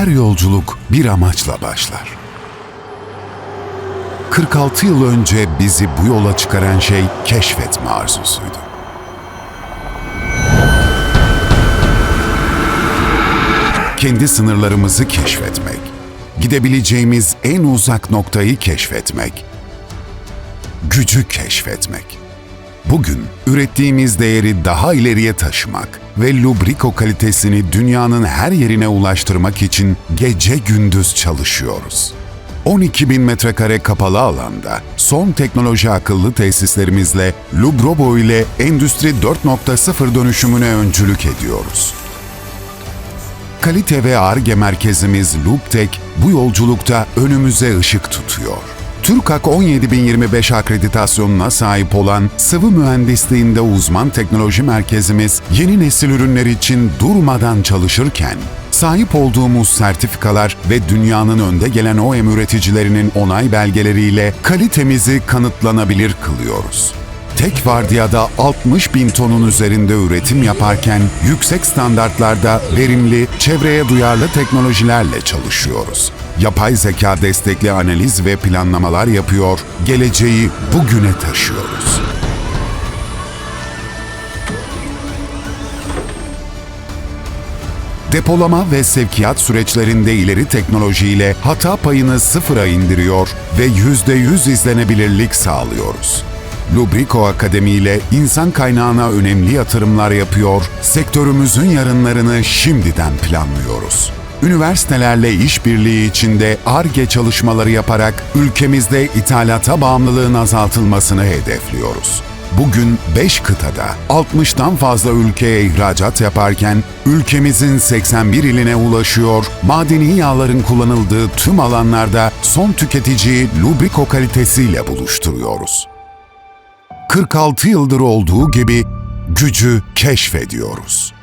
Her yolculuk bir amaçla başlar. 46 yıl önce bizi bu yola çıkaran şey keşfetme arzusuydu. Kendi sınırlarımızı keşfetmek, gidebileceğimiz en uzak noktayı keşfetmek, gücü keşfetmek. Bugün ürettiğimiz değeri daha ileriye taşımak ve lubriko kalitesini dünyanın her yerine ulaştırmak için gece gündüz çalışıyoruz. 12 bin metrekare kapalı alanda son teknoloji akıllı tesislerimizle Lubrobo ile Endüstri 4.0 dönüşümüne öncülük ediyoruz. Kalite ve ARGE merkezimiz Looptek bu yolculukta önümüze ışık tutuyor. TÜRKAK 17025 akreditasyonuna sahip olan sıvı mühendisliğinde uzman teknoloji merkezimiz yeni nesil ürünler için durmadan çalışırken, sahip olduğumuz sertifikalar ve dünyanın önde gelen OEM üreticilerinin onay belgeleriyle kalitemizi kanıtlanabilir kılıyoruz. Tek vardiyada 60 bin tonun üzerinde üretim yaparken yüksek standartlarda verimli, çevreye duyarlı teknolojilerle çalışıyoruz. Yapay zeka destekli analiz ve planlamalar yapıyor, geleceği bugüne taşıyoruz. Depolama ve sevkiyat süreçlerinde ileri teknolojiyle hata payını sıfıra indiriyor ve %100 izlenebilirlik sağlıyoruz. Lubrico Akademi ile insan kaynağına önemli yatırımlar yapıyor, sektörümüzün yarınlarını şimdiden planlıyoruz. Üniversitelerle işbirliği içinde ARGE çalışmaları yaparak ülkemizde ithalata bağımlılığın azaltılmasını hedefliyoruz. Bugün 5 kıtada 60'tan fazla ülkeye ihracat yaparken ülkemizin 81 iline ulaşıyor, madeni yağların kullanıldığı tüm alanlarda son tüketiciyi lubriko kalitesiyle buluşturuyoruz. 46 yıldır olduğu gibi gücü keşfediyoruz.